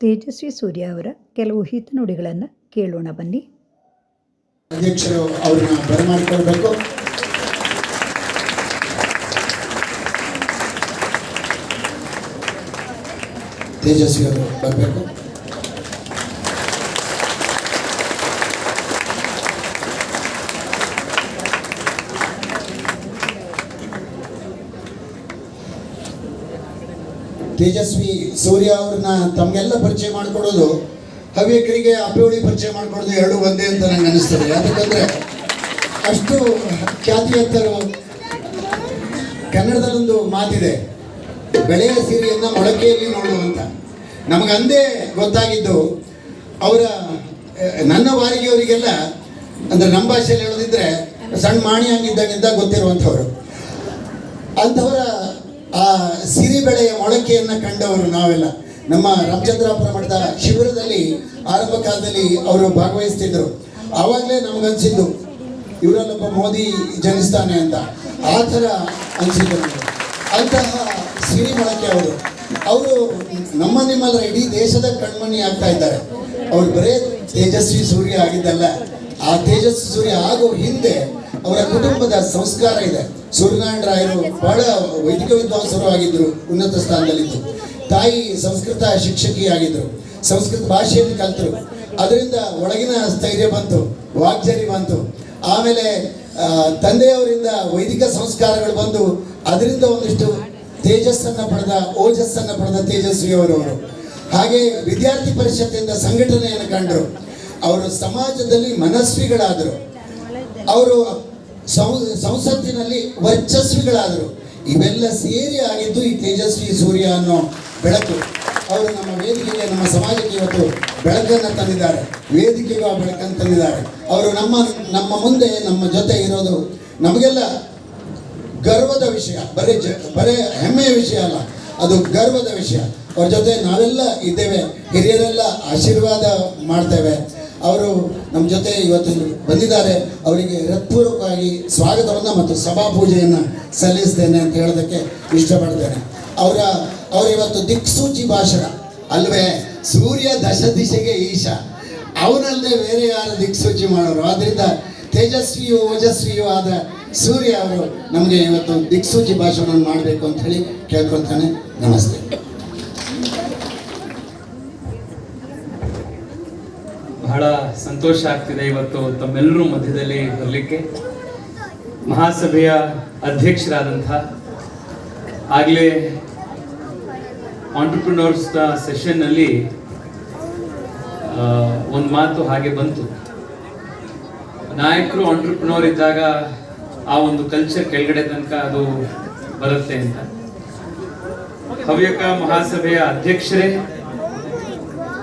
ತೇಜಸ್ವಿ ಸೂರ್ಯ ಅವರ ಕೆಲವು ಹಿತನುಡಿಗಳನ್ನು ಕೇಳೋಣ ಬನ್ನಿ. ಅಧ್ಯಕ್ಷರು ಅವ್ರನ್ನ ಬರಮಾಡಿಕೊಳ್ಬೇಕು. ತೇಜಸ್ವಿ ಅವರು ಬರಬೇಕು. ತೇಜಸ್ವಿ ಸೂರ್ಯ ಅವ್ರನ್ನ ತಮಗೆಲ್ಲ ಪರಿಚಯ ಮಾಡಿಕೊಡೋದು ಹವ್ಯಕರಿಗೆ ಅಪಿವಳಿ ಪರಿಚಯ ಮಾಡಿಕೊಡೋದು ಎರಡು ಒಂದೇ ಅಂತ ನಂಗೆ ಅನಿಸ್ತದೆ. ಯಾಕಂದ್ರೆ ಅಷ್ಟು ಖ್ಯಾತಿಯಂತರು ಕನ್ನಡದಲ್ಲೊಂದು ಮಾತಿದೆ, ಬೆಳೆಯ ಸೀರೆಯನ್ನು ಮೊಳಕೆಯಲ್ಲಿ ನೋಡುವಂತ ಅಂದೇ ಗೊತ್ತಾಗಿದ್ದು, ಅವರ ನನ್ನ ವಾರಿಗೆಯವರಿಗೆಲ್ಲ, ಅಂದ್ರೆ ನಮ್ಮ ಭಾಷೆಯಲ್ಲಿ ಹೇಳೋದಿದ್ರೆ, ಸಣ್ಣ ಮಾಣಿ ಹಂಗಿದ್ದಾಗಿದ್ದ ಗೊತ್ತಿರುವಂಥವ್ರು. ಅಂಥವರ ಆ ಸಿರಿ ಬೆಳೆಯ ಮೊಳಕೆಯನ್ನು ಕಂಡವರು ನಾವೆಲ್ಲ. ನಮ್ಮ ರಾಮಚಂದ್ರಾಪುರ ಮಠದ ಶಿಬಿರದಲ್ಲಿ ಆರಂಭ ಕಾಲದಲ್ಲಿ ಅವರು ಭಾಗವಹಿಸ್ತಿದ್ರು. ಆವಾಗಲೇ ನಮಗನ್ಸಿದ್ದು, ಇವರಲ್ಲೊಬ್ಬ ಮೋದಿ ಜನಿಸ್ತಾನೆ ಅಂತ. ಆ ಥರ ಅನಿಸಿದ್ದು ಅಂತಹ ಸಿರಿ ಮೊಳಕೆ ಅವರು. ಅವರು ನಮ್ಮ ನಿಮ್ಮಲ್ಲ ಇಡೀ ದೇಶದ ಕಣ್ಮಣಿ ಆಗ್ತಾ ಇದ್ದಾರೆ. ಅವ್ರು ಬರೇ ತೇಜಸ್ವಿ ಸೂರ್ಯ ಆಗಿದ್ದಲ್ಲ. ಆ ತೇಜಸ್ವಿ ಸೂರ್ಯ ಆಗೋ ಹಿಂದೆ ಅವರ ಕುಟುಂಬದ ಸಂಸ್ಕಾರ ಇದೆ. ಸೂರ್ಯನಾರಾಯಣ ರಾಯರು ಬಹಳ ವೈದಿಕ ವಿದ್ವಾಂಸರು ಆಗಿದ್ರು, ಉನ್ನತ ಸ್ಥಾನದಲ್ಲಿದ್ದರು ತಾಯಿ ಸಂಸ್ಕೃತ ಶಿಕ್ಷಕಿಯಾಗಿದ್ದರು ಸಂಸ್ಕೃತ ಭಾಷೆಯನ್ನು ಕಲಿತರು. ಅದರಿಂದ ಒಳಗಿನ ಸ್ಥೈರ್ಯ ಬಂತು ವಾಗ್ಜರಿ ಬಂತು. ಆಮೇಲೆ ತಂದೆಯವರಿಂದ ವೈದಿಕ ಸಂಸ್ಕಾರಗಳು ಬಂದು, ಅದರಿಂದ ಒಂದಿಷ್ಟು ತೇಜಸ್ಸನ್ನು ಪಡೆದ, ಓಜಸ್ಸನ್ನು ಪಡೆದ ತೇಜಸ್ವಿಯವರು ಹಾಗೆ ವಿದ್ಯಾರ್ಥಿ ಪರಿಷತ್ತಿಂದ ಸಂಘಟನೆಯನ್ನು ಕಂಡರು. ಅವರು ಸಮಾಜದಲ್ಲಿ ಮನಸ್ವಿಗಳಾದರು. ಅವರು ಸಂಸತ್ತಿನಲ್ಲಿ ವರ್ಚಸ್ವಿಗಳಾದರು. ಇವೆಲ್ಲ ಸೇರಿ ಆಗಿದ್ದು ಈ ತೇಜಸ್ವಿ ಸೂರ್ಯ ಅನ್ನೋ ಬೆಳಕು. ಅವರು ನಮ್ಮ ವೇದಿಕೆಗೆ, ನಮ್ಮ ಸಮಾಜಕ್ಕೆ ಇವತ್ತು ಬೆಳಕನ್ನು ತಂದಿದ್ದಾರೆ. ವೇದಿಕೆಗೂ ಆ ಬೆಳಕನ್ನು ತಂದಿದ್ದಾರೆ. ಅವರು ನಮ್ಮ ನಮ್ಮ ಮುಂದೆ, ನಮ್ಮ ಜೊತೆ ಇರೋದು ನಮಗೆಲ್ಲ ಗರ್ವದ ವಿಷಯ. ಬರೀ ಜ, ಬರೀ ಹೆಮ್ಮೆಯ ವಿಷಯ ಅಲ್ಲ. ಅದು ಗರ್ವದ ವಿಷಯ. ಅವ್ರ ಜೊತೆ ನಾವೆಲ್ಲ ಇದ್ದೇವೆ. ಹಿರಿಯರೆಲ್ಲ ಆಶೀರ್ವಾದ ಮಾಡ್ತೇವೆ. ಅವರು ನಮ್ಮ ಜೊತೆ ಇವತ್ತು ಬಂದಿದ್ದಾರೆ. ಅವರಿಗೆ ಹೃತ್ಪೂರ್ವಕವಾಗಿ ಸ್ವಾಗತವನ್ನು ಮತ್ತು ಸಭಾ ಪೂಜೆಯನ್ನು ಸಲ್ಲಿಸ್ತೇನೆ ಅಂತ ಹೇಳೋದಕ್ಕೆ ಇಷ್ಟಪಡ್ತೇನೆ. ಅವರ ಅವರಿವತ್ತು ದಿಕ್ಸೂಚಿ ಭಾಷಣ, ಅಲ್ವೇ? ಸೂರ್ಯ ದಶ ದಿಶೆಗೆ ಈಶ. ಅವನಲ್ಲದೆ ಬೇರೆ ಯಾರು ದಿಕ್ಸೂಚಿ ಮಾಡೋರು? ಆದ್ರಿಂದ ತೇಜಸ್ವಿಯೂ ಓಜಸ್ವಿಯೂ ಆದ ಸೂರ್ಯ ಅವರು ನಮಗೆ ಇವತ್ತು ದಿಕ್ಸೂಚಿ ಭಾಷಣವನ್ನು ಮಾಡಬೇಕು ಅಂತ ಹೇಳಿ ಕೇಳ್ಕೊಳ್ತಾನೆ. ನಮಸ್ತೆ. ಬಹಳ ಸಂತೋಷ ಆಗ್ತಿದೆ ಇವತ್ತು ತಮ್ಮೆಲ್ಲರೂ ಮಧ್ಯದಲ್ಲಿ ಬರಲಿಕ್ಕೆ. ಮಹಾಸಭೆಯ ಅಧ್ಯಕ್ಷರಾದಂಥ ಆಗಲೇ ಆಂಟ್ರಪ್ರಿನೋರ್ಸ್ ಸೆಷನ್ನಲ್ಲಿ ಒಂದು ಮಾತು ಹಾಗೆ ಬಂತು. ನಾಯಕರು ಆಂಟ್ರಪ್ರಿನೋರ್ ಇದ್ದಾಗ ಆ ಒಂದು ಕಲ್ಚರ್ ಕೆಳಗಡೆ ತನಕ ಅದು ಬರುತ್ತೆ ಅಂತ. ಹವ್ಯಕ ಮಹಾಸಭೆಯ ಅಧ್ಯಕ್ಷರೇ,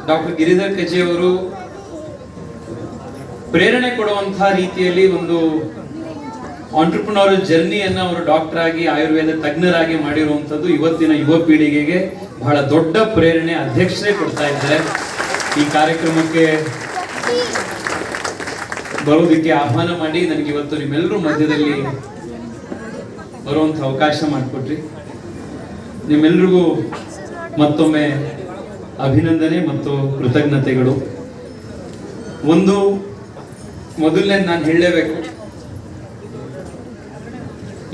ಡಾಕ್ಟರ್ ಗಿರಿಧರ್ ಕಜೆ ಅವರು ಪ್ರೇರಣೆ ಕೊಡುವಂತಹ ರೀತಿಯಲ್ಲಿ ಒಂದು ಆಂಟ್ರಪ್ರಿನರ್ ಜರ್ನಿಯನ್ನು ಅವರು ಡಾಕ್ಟರ್ ಆಗಿ, ಆಯುರ್ವೇದ ತಜ್ಞರಾಗಿ ಮಾಡಿರುವಂಥದ್ದು ಇವತ್ತಿನ ಯುವ ಪೀಳಿಗೆಗೆ ಬಹಳ ದೊಡ್ಡ ಪ್ರೇರಣೆ ಅಧ್ಯಕ್ಷರೇ ಕೊಡ್ತಾ ಇದ್ದಾರೆ. ಈ ಕಾರ್ಯಕ್ರಮಕ್ಕೆ ಬರೋದಕ್ಕೆ ಆಹ್ವಾನ ಮಾಡಿ, ನನಗೆ ಇವತ್ತು ನಿಮ್ಮೆಲ್ಲರೂ ಮಧ್ಯದಲ್ಲಿ ಬರುವಂಥ ಅವಕಾಶ ಮಾಡಿಕೊಟ್ರಿ. ನಿಮ್ಮೆಲ್ರಿಗೂ ಮತ್ತೊಮ್ಮೆ ಅಭಿನಂದನೆ ಮತ್ತು ಕೃತಜ್ಞತೆಗಳು. ಒಂದು ಮೊದಲನೇ ನಾನು ಹೇಳಲೇಬೇಕು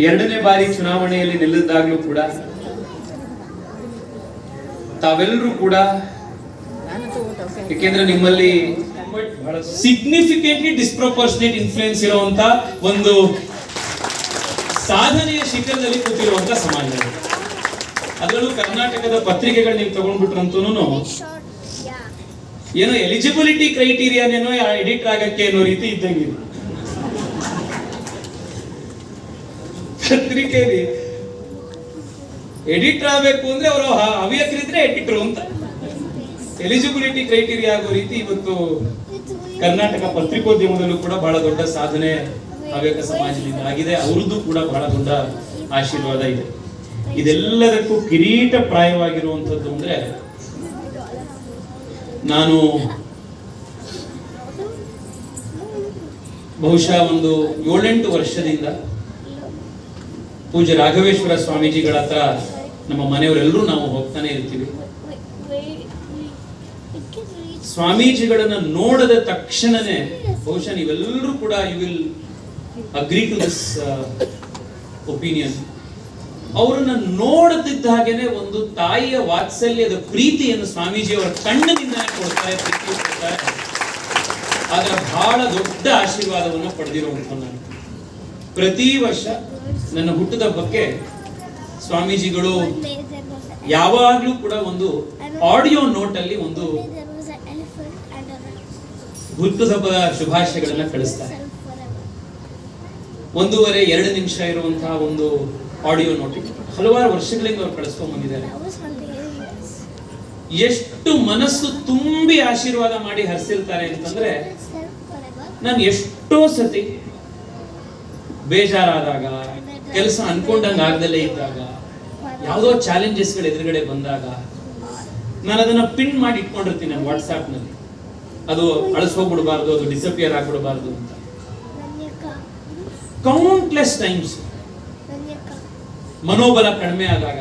ಎರಡನೇ ಬಾರಿ ಚುನಾವಣೆಯಲ್ಲಿ ನಿಲ್ಲದಾಗ್ಲೂ ಕೂಡ ತಾವೆಲ್ಲರೂ ಕೂಡ ಯಾಕೆಂದ್ರೆ ನಿಮ್ಮಲ್ಲಿ ಸಿಗ್ನಿಫಿಕೆಂಟ್ಲಿ ಡಿಸ್ಪ್ರೊಪೋರ್ಷನೇಟ್ ಇನ್ಫ್ಲೂಯೆನ್ಸ್ ಇರುವಂತ ಒಂದು ಸಾಧನೆಯ ಶಿಖರದಲ್ಲಿ ಕೂತಿರುವಂತ ಸಮಾಜ. ಅದರಲ್ಲೂ ಕರ್ನಾಟಕದ ಪತ್ರಿಕೆಗಳು ನೀವು ತಗೊಂಡ್ಬಿಟ್ರಂತೂ ಏನೋ ಎಲಿಜಿಬಿಲಿಟಿ ಕ್ರೈಟೀರಿಯಾನೇನೋ ಎಡಿಟ್ ಆಗಕ್ಕೆ ಅನ್ನೋ ರೀತಿ ಇದ್ದಂಗಿಲ್ಲ ಇದು. ಪತ್ರಿಕೆಯಲ್ಲಿ ಎಡಿಟರ್ ಆಗಬೇಕು ಅಂದ್ರೆ ಅವರು ಹವ್ಯಕರಿದ್ರೆ ಎಡಿಟರ್ ಅಂತ. ಎಲಿಜಿಬಿಲಿಟಿ ಕ್ರೈಟೀರಿಯಾ ಆಗೋ ರೀತಿ ಇವತ್ತು ಕರ್ನಾಟಕ ಪತ್ರಿಕೋದ್ಯಮದಲ್ಲೂ ಕೂಡ ಬಹಳ ದೊಡ್ಡ ಸಾಧನೆ ಹವ್ಯಕ ಸಮಾಜದಿಂದ ಆಗಿದೆ. ಅವ್ರದ್ದು ಕೂಡ ಬಹಳ ದೊಡ್ಡ ಆಶೀರ್ವಾದ ಇದೆ. ಇದೆಲ್ಲದಕ್ಕೂ ಕಿರೀಟ ಪ್ರಾಯವಾಗಿರುವಂಥದ್ದು ಅಂದ್ರೆ ನಾನು ಬಹುಶಃ ಒಂದು ಏಳೆಂಟು ವರ್ಷದಿಂದ ಪೂಜೆ ರಾಘವೇಶ್ವರ ಸ್ವಾಮೀಜಿಗಳ ಹತ್ರ ನಮ್ಮ ಮನೆಯವರೆಲ್ಲರೂ ನಾವು ಹೋಗ್ತಾನೆ ಇರ್ತೀವಿ. ಸ್ವಾಮೀಜಿಗಳನ್ನ ನೋಡದ ತಕ್ಷಣನೇ ಬಹುಶಃ ನೀವೆಲ್ಲರೂ ಕೂಡ you will agree to this opinion ಅವರನ್ನ ನೋಡದಿದ್ದ ಹಾಗೇನೆ ಒಂದು ತಾಯಿಯ ವಾತ್ಸಲ್ಯದ ಪ್ರೀತಿಯನ್ನು ಸ್ವಾಮೀಜಿಯವರ ಕಣ್ಣಿನಿಂದ ಕೊಡ್ತಾರೆ ಪ್ರೀತಿ ಕೊಡ್ತಾರೆ. ಅದರ ಬಹಳ ದೊಡ್ಡ ಆಶೀರ್ವಾದವನ್ನು ಪಡೆದಿರುವಂತ ನಾನು. ಪ್ರತಿ ವರ್ಷ ನನ್ನ ಹುಟ್ಟದ ಬಗ್ಗೆ ಸ್ವಾಮೀಜಿಗಳು ಯಾವಾಗಲೂ ಕೂಡ ಒಂದು ಆಡಿಯೋ ನೋಟ್ ಅಲ್ಲಿ ಒಂದು ಹಬ್ಬದ ಶುಭಾಶಯಗಳನ್ನ ಕಳಿಸ್ತಾರೆ. ಒಂದೂವರೆ, ಎರಡು ನಿಮಿಷ ಇರುವಂತಹ ಒಂದು ಆಡಿಯೋ ನೋಟಿಂಗ್ ಹಲವಾರು ವರ್ಷಗಳಿಂದ ಅವ್ರು ಕಳಿಸ್ಕೊಂಡ್ ಬಂದಿದ್ದಾರೆ ಎಷ್ಟು ಮನಸ್ಸು ತುಂಬಿ ಆಶೀರ್ವಾದ ಮಾಡಿ ಹರಿಸಿರ್ತಾರೆ ಅಂತಂದ್ರೆ ನಾನು ಎಷ್ಟೋ ಸತಿ ಬೇಜಾರಾದಾಗ ಕೆಲಸ ಅನ್ಕೊಂಡಂಗ ಆಗ್ದಲೇ ಇದ್ದಾಗ ಯಾವುದೋ ಚಾಲೆಂಜಸ್ಗಳು ಎದುರುಗಡೆ ಬಂದಾಗ ನಾನು ಅದನ್ನ ಪಿನ್ ಮಾಡಿ ಇಟ್ಕೊಂಡಿರ್ತೀನಿ ನನ್ನ ವಾಟ್ಸ್ಆಪ್ನಲ್ಲಿ. ಅದು ಅಳಿಸೋಗ್ಬಿಡ್ಬಾರ್ದು ಅದು ಡಿಸಪಿಯರ್ ಆಗ್ಬಿಡ್ಬಾರ್ದು ಅಂತ. ಕೌಂಟ್ಲೆಸ್ ಟೈಮ್ಸ್ ಮನೋಬಲ ಕಡಿಮೆ ಆದಾಗ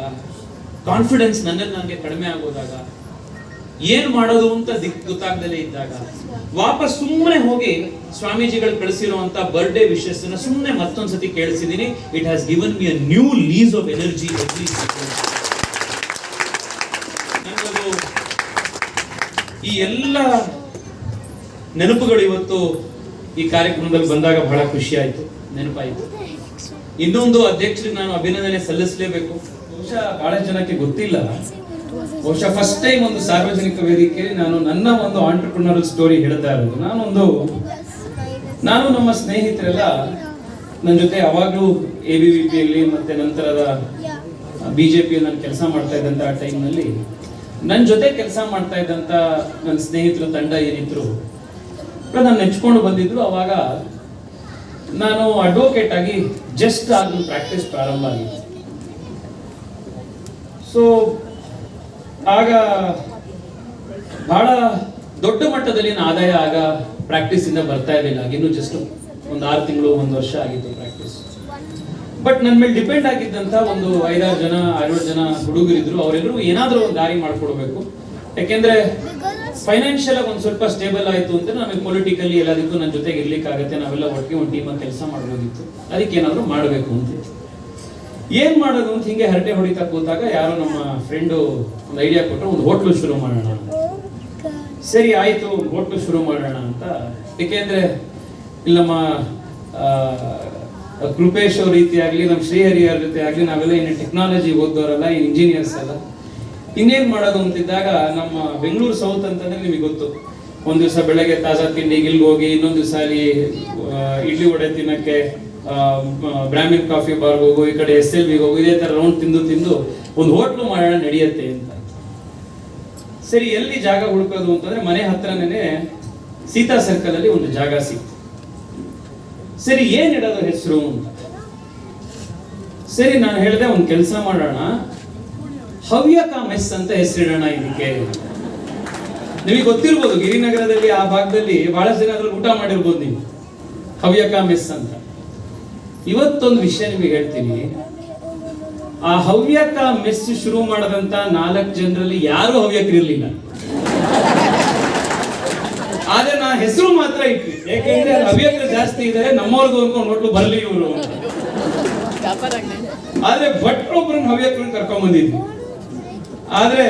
ಕಾನ್ಫಿಡೆನ್ಸ್ ನನ್ನಲ್ಲಿ ನನಗೆ ಕಡಿಮೆ ಆಗೋದಾಗ, ಏನ್ ಮಾಡೋದು ಅಂತ ದಿಕ್ ಗೊತ್ತಾಗ್ದಲೇ ಇದ್ದಾಗ, ವಾಪಸ್ ಸುಮ್ಮನೆ ಹೋಗಿ ಸ್ವಾಮೀಜಿಗಳು ಕಳಿಸಿರುವಂತ ಬರ್ಡೇ ವಿಶಸ್ ಸುಮ್ಮನೆ ಮತ್ತೊಂದ್ಸತಿ ಕೇಳಿಸಿದೀನಿ. It has given me a new lease of energy ಈ ಎಲ್ಲ ನೆನಪುಗಳು ಇವತ್ತು ಈ ಕಾರ್ಯಕ್ರಮದಲ್ಲಿ ಬಂದಾಗ ಬಹಳ ಖುಷಿ ಆಯ್ತು, ನೆನಪಾಯ್ತು. ಇನ್ನೊಂದು ಅಧ್ಯಕ್ಷರಿಗೆ ನಾನು ಅಭಿನಂದನೆ ಸಲ್ಲಿಸಲೇಬೇಕು. ಬಹುಶಃ ಬಹಳ ಜನಕ್ಕೆ ಗೊತ್ತಿಲ್ಲ. ಬಹುಶಃ ಫಸ್ಟ್ ಟೈಮ್ ಒಂದು ಸಾರ್ವಜನಿಕ ವೇದಿಕೆಯಲ್ಲಿ ನಾನು ನನ್ನ ಒಂದು ಆಂಟರ್ಪ್ರಿನರ್ ಸ್ಟೋರಿ ಹೇಳ್ತಾ ಇರೋದು. ನಾನೊಂದು, ನಾನು ನಮ್ಮ ಸ್ನೇಹಿತರೆಲ್ಲ ನನ್ನ ಜೊತೆ ಯಾವಾಗಲೂ ಎ ಬಿ ವಿ ಪಿಯಲ್ಲಿ ಮತ್ತೆ ನಂತರದ ಬಿ ಜೆ ಪಿಯಲ್ಲಿ ನಾನು ಕೆಲಸ ಮಾಡ್ತಾ ಇದ್ದಂತ ಆ ಟೈಮ್ನಲ್ಲಿ ನನ್ನ ಜೊತೆ ಕೆಲಸ ಮಾಡ್ತಾ ಇದ್ದಂತ ನನ್ನ ಸ್ನೇಹಿತರು, ತಂಡ ಏನಿದ್ರು ನಾನು ನೆಚ್ಕೊಂಡು ಬಂದಿದ್ರು. ಅವಾಗ ನಾನು ಅಡ್ವೊಕೇಟ್ ಆಗಿ ಜಸ್ಟ್ ಆಗಿ ಪ್ರಾಕ್ಟೀಸ್ ಪ್ರಾರಂಭ ಆಗಿ ಸೊ ಆಗ ಬಹಳ ದೊಡ್ಡ ಮಟ್ಟದಲ್ಲಿನ ಆದಾಯ ಆಗ ಪ್ರಾಕ್ಟೀಸ್ ಇಂದ ಬರ್ತಾ ಇರಲಿಲ್ಲ. ಇನ್ನು ಜಸ್ಟ್ ಒಂದು ಆರು ತಿಂಗಳು, ಒಂದು ವರ್ಷ ಆಗಿತ್ತು ಪ್ರಾಕ್ಟೀಸ್ ಬಟ್ ನನ್ನ ಮೇಲೆ ಡಿಪೆಂಡ್ ಆಗಿದ್ದಂತ ಒಂದು ಐದಾರು ಜನ, ಆರೇಳು ಜನ ಹುಡುಗರಿದ್ರು. ಅವರೆಲ್ಲರೂ ಏನಾದರೂ ಒಂದು ದಾರಿ ಮಾಡಿಕೊಡ್ಬೇಕು. ಯಾಕೆಂದ್ರೆ ಫೈನಾನ್ಷಿಯಲ್ ಆಗಿ ಒಂದು ಸ್ವಲ್ಪ ಸ್ಟೇಬಲ್ ಆಯ್ತು ಅಂತ ನಮಗೆ ಪೊಲಿಟಿಕಲಿ ಎಲ್ಲದಕ್ಕೂ ನನ್ನ ಜೊತೆಗೆ ಇರ್ಲಿಕ್ಕಾಗತ್ತೆ. ನಾವೆಲ್ಲ ಒಟ್ಟಿಗೆ ಒಂದು ಟೀಮಾಗಿ ಕೆಲಸ ಮಾಡ್ಬೋದಿತ್ತು. ಅದಕ್ಕೆ ಏನಾದರೂ ಮಾಡಬೇಕು ಅಂತ ಏನ್ ಮಾಡೋದು ಅಂತ ಹಿಂಗೆ ಹರಟೆ ಹೊಡಿತಾ ಕೂತಾಗ ಯಾರೋ ನಮ್ಮ ಫ್ರೆಂಡು ಒಂದು ಐಡಿಯಾ ಕೊಟ್ಟರು ಒಂದು ಹೋಟ್ಲು ಶುರು ಮಾಡೋಣ. ಅಂತ. ಸರಿ, ಆಯ್ತು ಹೋಟ್ಲು ಶುರು ಮಾಡೋಣ ಅಂತ. ಏಕೆಂದ್ರೆ ಇಲ್ಲಿ ನಮ್ಮ ಕೃಪೇಶ್ ಅವ್ರ ರೀತಿ ಆಗ್ಲಿ ನಮ್ಮ ಶ್ರೀಹರಿ ಅವ್ರ ಜೊತೆ ಆಗ್ಲಿ ನಾವೆಲ್ಲ ಇನ್ನು ಟೆಕ್ನಾಲಜಿ ಓದೋರಲ್ಲ ಇಂಜಿನಿಯರ್ಸ್ ಎಲ್ಲ. ಇನ್ನೇನ್ ಮಾಡೋದು ಅಂತಿದ್ದಾಗ ನಮ್ಮ ಬೆಂಗಳೂರು ಸೌತ್ ಅಂತಂದ್ರೆ ನಿಮಗೆ ಗೊತ್ತು. ಒಂದ್ ದಿವಸ ಬೆಳಗ್ಗೆ ತಾಜಾ ತಿಂಡಿಗೆ ಇಲ್ಲಿಗೆ ಹೋಗಿ ಇನ್ನೊಂದ್ ದಿವಸ ಅಲ್ಲಿ ಇಡ್ಲಿ ವಡೆ ತಿನ್ನಕ್ಕೆ ಬ್ರಾಹ್ಮಿನ್ ಕಾಫಿ ಬಾರ್ ಹೋಗು, ಈ ಕಡೆ ಎಸ್ ಎಲ್ ಬಿಗೆ ಹೋಗು, ಇದೇ ತರ ರೌಂಡ್ ತಿಂದು ತಿಂದು ಒಂದು ಹೋಟ್ಲು ಮಾಡೋಣ ನಡೆಯುತ್ತೆ ಅಂತ. ಸರಿ, ಎಲ್ಲಿ ಜಾಗ ಹುಡುಕೋದು ಅಂತಂದ್ರೆ ಮನೆ ಹತ್ರನೇ ಸೀತಾ ಸರ್ಕಲ್ ಅಲ್ಲಿ ಒಂದು ಜಾಗ ಸಿಕ್ತು. ಸರಿ, ಏನ್ ಇಡೋದು ಹೆಸರು ಅಂತ. ಸರಿ, ನಾನು ಹೇಳಿದೆ ಒಂದು ಕೆಲಸ ಮಾಡೋಣ. ಹವ್ಯಕ ಮೆಸ್ ಅಂತ ಹೆಸರಿಡೋಣ ಇದಕ್ಕೆ. ನಿಮಗೆ ಗೊತ್ತಿರ್ಬೋದು, ಗಿರಿನಗರದಲ್ಲಿ ಆ ಭಾಗದಲ್ಲಿ ಬಹಳಷ್ಟು ಜನ ಊಟ ಮಾಡಿರ್ಬೋದು ನೀವು. ಹವ್ಯಕ ಮೆಸ್ ಅಂತ. ಇವತ್ತೊಂದು ವಿಷಯ ನಿಮಗೆ ಹೇಳ್ತೀನಿ. ಆ ಹವ್ಯಕ ಮೆಸ್ ಶುರು ಮಾಡದಂತ ನಾಲ್ಕು ಜನರಲ್ಲಿ ಯಾರು ಹವ್ಯಕರಿರ್ಲಿಲ್ಲ ಆದ್ರೆ ನಾ ಹೆಸರು ಮಾತ್ರ ಇಟ್ವಿ ಯಾಕೆಂದ್ರೆ ಹವ್ಯಕರು ಜಾಸ್ತಿ ಇದ್ದಾರೆ ನಮ್ಮವ್ರಿಗೂ ಅನ್ಕೊಂಡು ನೋಡ್ಲು ಬರ್ಲಿ ಇವರು ಆದ್ರೆ ಭಟ್ರೊಬ್ಬರನ್ನ ಹವ್ಯಕರನ್ನ ಕರ್ಕೊಂಡ್ ಬಂದಿದ್ವಿ. ಆದ್ರೆ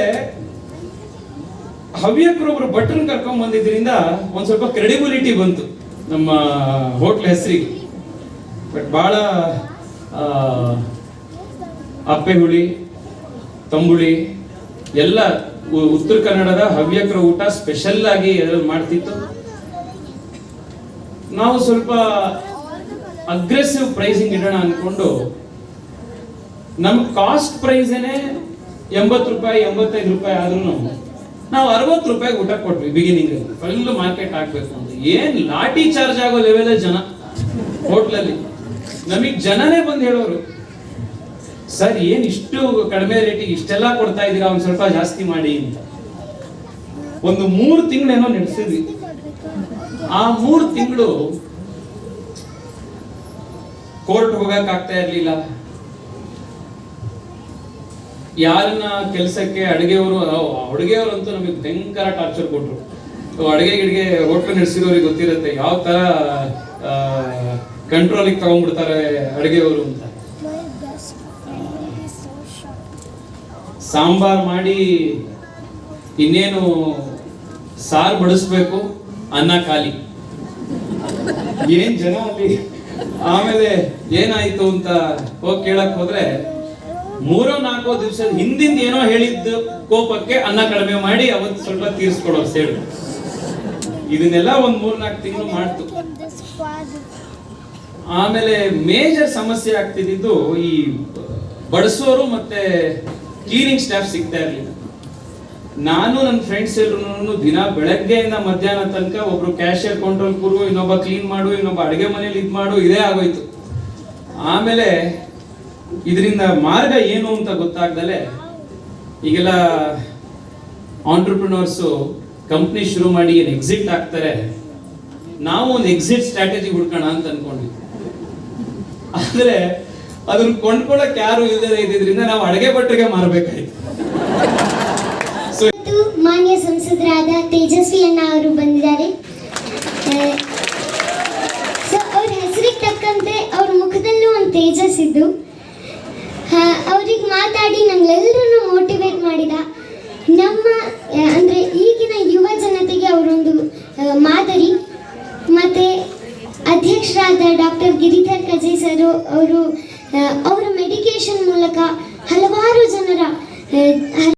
ಹವ್ಯಕರೊಬ್ರು ಭಟ್ರನ್ನ ಕರ್ಕೊಂಡ್ ಬಂದಿದ್ರಿಂದ ಒಂದ್ ಸ್ವಲ್ಪ ಕ್ರೆಡಿಬಿಲಿಟಿ ಬಂತು ನಮ್ಮ ಹೋಟ್ಲ್ ಹೆಸರಿಗೆ. ಬಟ್ ಬಹಳ ಅಪ್ಪೆ ಹುಳಿ ತಂಬುಳಿ, ಎಲ್ಲ ಉತ್ತರ ಕನ್ನಡದ ಹವ್ಯಕರ ಊಟ ಸ್ಪೆಷಲ್ ಆಗಿ ಮಾಡ್ತಿತ್ತು. ನಾವು ಸ್ವಲ್ಪ ಅಗ್ರೆಸಿವ್ ಪ್ರೈಸಿಂಗ್ ಇಡೋಣ ಅನ್ಕೊಂಡು, ನಮ್ ಕಾಸ್ಟ್ ಪ್ರೈಸೇನೆ ಎಂಬತ್ತು ರೂಪಾಯಿ, ಎಂಬತ್ತೈದು ರೂಪಾಯಿ ಆದ್ರೂ ನಾವು ಅರವತ್ತು ರೂಪಾಯಿ ಊಟ ಕೊಟ್ವಿ ಬಿಗಿನಿಂಗ್ ಫುಲ್ ಮಾರ್ಕೆಟ್ ಹಾಕ್ಬೇಕು ಅಂತ. ಏನ್ ಲಾಟಿ ಚಾರ್ಜ್ ಆಗೋ ಲೆವೆಲ್ ಜನ. ಹೋಟ್ಲಲ್ಲಿ ನಮಗ್ ಜನನೇ ಬಂದು ಹೇಳೋರು. ಸರ್, ಏನ್ ಇಷ್ಟು ಕಡಿಮೆ ರೇಟಿಗೆ ಇಷ್ಟೆಲ್ಲ ಕೊಡ್ತಾ ಇದೀರಾ ಒಂದ್ ಸ್ವಲ್ಪ ಜಾಸ್ತಿ ಮಾಡಿ ಅಂತ. ಒಂದು ಮೂರು ತಿಂಗಳೇನೋ ನಡೆಸಿದ್ವಿ. ಆ ಮೂರು ತಿಂಗಳು ಕೋರ್ಟ್ ಹೋಗಕ್ ಆಗ್ತಾ ಇರ್ಲಿಲ್ಲ. ಯಾರನ್ನ ಕೆಲಸಕ್ಕೆ ಅಡುಗೆಯವರು ಅಡುಗೆಯವರು ಅಂತೂ ನಮಗೆ ಭಯಂಕರ ಟಾರ್ಚರ್ ಕೊಟ್ರು. ಅಡುಗೆ ಗಿಡಿಗೆ ಹೋಟ್ಲು ನಡೆಸಿರೋರಿಗೆ ಗೊತ್ತಿರುತ್ತೆ ಯಾವ ತರ ಕಂಟ್ರೋಲಿಗೆ ತಗೊಂಡ್ಬಿಡ್ತಾರೆ ಅಡುಗೆಯವರು ಅಂತ. ಸಾಂಬಾರ್ ಮಾಡಿ ಇನ್ನೇನು ಸಾರು ಬಡಿಸ್ಬೇಕು? ಅನ್ನ ಖಾಲಿ. ಏನ್ ಜನ ಅಲ್ಲಿ? ಆಮೇಲೆ ಏನಾಯ್ತು ಅಂತ ಹೋಗಿ ಕೇಳಕ್ ಹೋದ್ರೆ ಮೂರೋ ನಾಲ್ಕೋ ದಿವಸ ಹಿಂದಿಂದ ಏನೋ ಹೇಳಿದ್ದು ಕೋಪಕ್ಕೆ ಅನ್ನ ಕಡಿಮೆ ಮಾಡಿ ಅವತ್ತು ಸ್ವಲ್ಪ ತೀರ್ಸ್ಕೊಡೋರು ಸೇಡು ಇದನ್ನೆಲ್ಲ ಒಂದ್ ಮೂರ್ ನಾಲ್ಕು ತಿಂಗಳು ಮಾಡ್ತು. ಆಮೇಲೆ ಮೇಜರ್ ಸಮಸ್ಯೆ ಆಗ್ತಿದ್ದು ಈ ಬಡಿಸೋರು ಮತ್ತೆ ಕ್ಲೀನಿಂಗ್ ಸ್ಟಾಫ್ ಸಿಗ್ತಾ ಇರಲಿಲ್ಲ. ನಾನು ನನ್ನ ಫ್ರೆಂಡ್ಸ್ ಎಲ್ಲರೂ ದಿನ ಬೆಳಗ್ಗೆಯಿಂದ ಮಧ್ಯಾಹ್ನ ತನಕ ಒಬ್ರು ಕ್ಯಾಶಿಯರ್ ಕಂಟ್ರೋಲ್ ಕೂರು ಇನ್ನೊಬ್ಬ ಕ್ಲೀನ್ ಮಾಡು, ಇನ್ನೊಬ್ಬ ಅಡುಗೆ ಮನೇಲಿ ಇದು ಮಾಡು, ಇದೇ ಆಗೋಯ್ತು. ಆಮೇಲೆ ಇದರಿಂದ ಮಾರ್ಗ ಏನು ಅಂತ ಗೊತ್ತಾಗ್ದಲೆ ಈಗೆಲ್ಲ ಆಂಟ್ರಪ್ರಿನರ್ಸು ಕಂಪ್ನಿ ಶುರು ಮಾಡಿ ಏನು ಎಕ್ಸಿಟ್ ಆಗ್ತಾರೆ, ನಾವು ಒಂದು ಎಕ್ಸಿಟ್ ಸ್ಟ್ರಾಟಜಿ ಹುಡ್ಕೋಣ ಅಂತ ಅನ್ಕೊಂಡ್ವಿ ಆದ್ರೆ ಅದನ್ನ ಕೊಂಡ್ಕೊಳಕ್ ಯಾರು ಇಲ್ಲದೆ ಇದ್ದಿದ್ರಿಂದ ನಾವು ಅಡುಗೆ ಭಟ್ರಿಗೆ ಮಾರಬೇಕಾಯ್ತು. ಮಾನ್ಯ ಸಂಸದರಾದ ತೇಜಸ್ವಿ ಅಣ್ಣ ಅವರು ಬಂದಿದ್ದಾರೆ. ಅವ್ರ ಹೆಸರಿಗೆ ತಕ್ಕಂತೆ ಅವ್ರ ಮುಖದಲ್ಲೂ ಒಂದು ತೇಜಸ್ ಇದ್ದು ಅವ್ರಿಗೆ ಮಾತಾಡಿ ನಂಗೆಲ್ಲರನ್ನು ಮೋಟಿವೇಟ್ ಮಾಡಿದ. ನಮ್ಮ ಅಂದರೆ ಈಗಿನ ಯುವ ಜನತೆಗೆ ಅವರೊಂದು ಮಾದರಿ. ಮತ್ತು ಅಧ್ಯಕ್ಷರಾದ ಡಾಕ್ಟರ್ ಗಿರಿಧರ್ ಕಜೆ ಸರ್ ಅವರು ಅವರ ಮೆಡಿಕೇಶನ್ ಮೂಲಕ ಹಲವಾರು ಜನರ